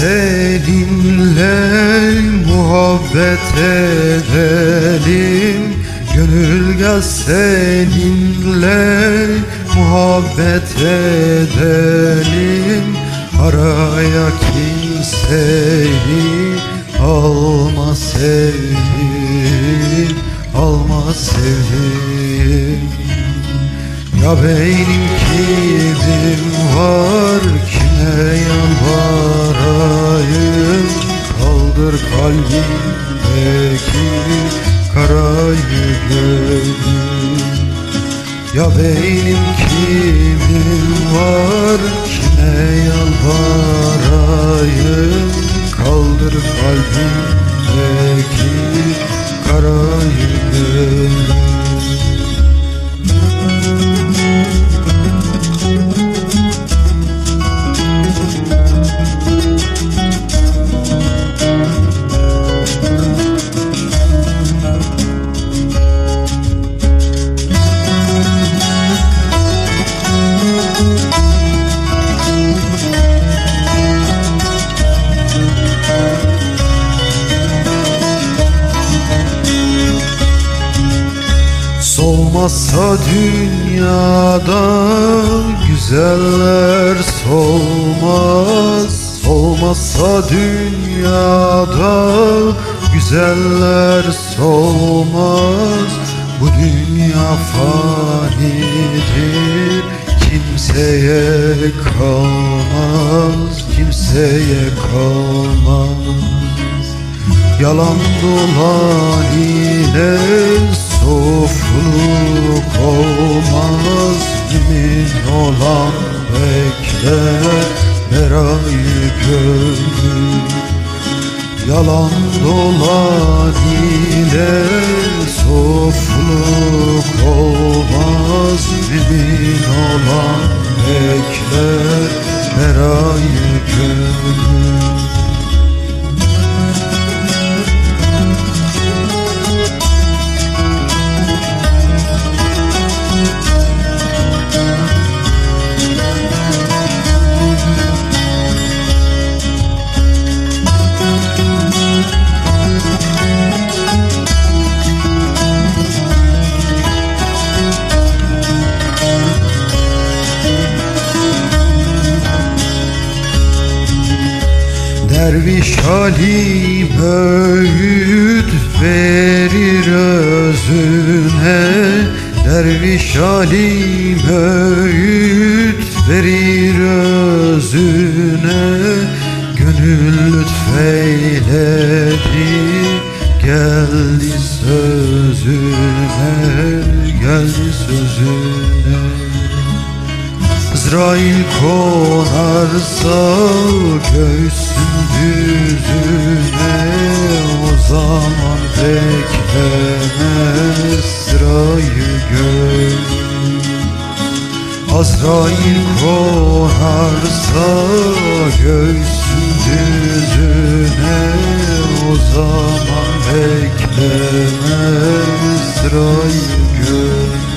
Seninle muhabbet edelim. Gönül gel seninle muhabbet edelim. Araya kimseyi alma sevdim Alma sevdim ya benim Ya benim kimim var kime yalvarayım? Kaldır kalbimdeki karayı gönül Solmazsa dünyada güzeller solmaz. Solmazsa dünyada güzeller solmaz. Bu dünya fanidir kimseye kalmaz Kimseye kalmaz. Yalan dolan ile sofluk olmaz Kimin olan bekler merayı gönül Yalan dolan ile sofluk olmaz Kimin olan bekler merayı gönül Derviş halim öğüt verir özüne. Derviş halim öğüt verir özüne. Gönül lütfeyledi geldi sözüne Geldi sözüne Azrail konarsa göğsün düzüne O zaman beklemez sırayı gör Azrail konarsa göğsün düzüne O zaman beklemez sırayı gör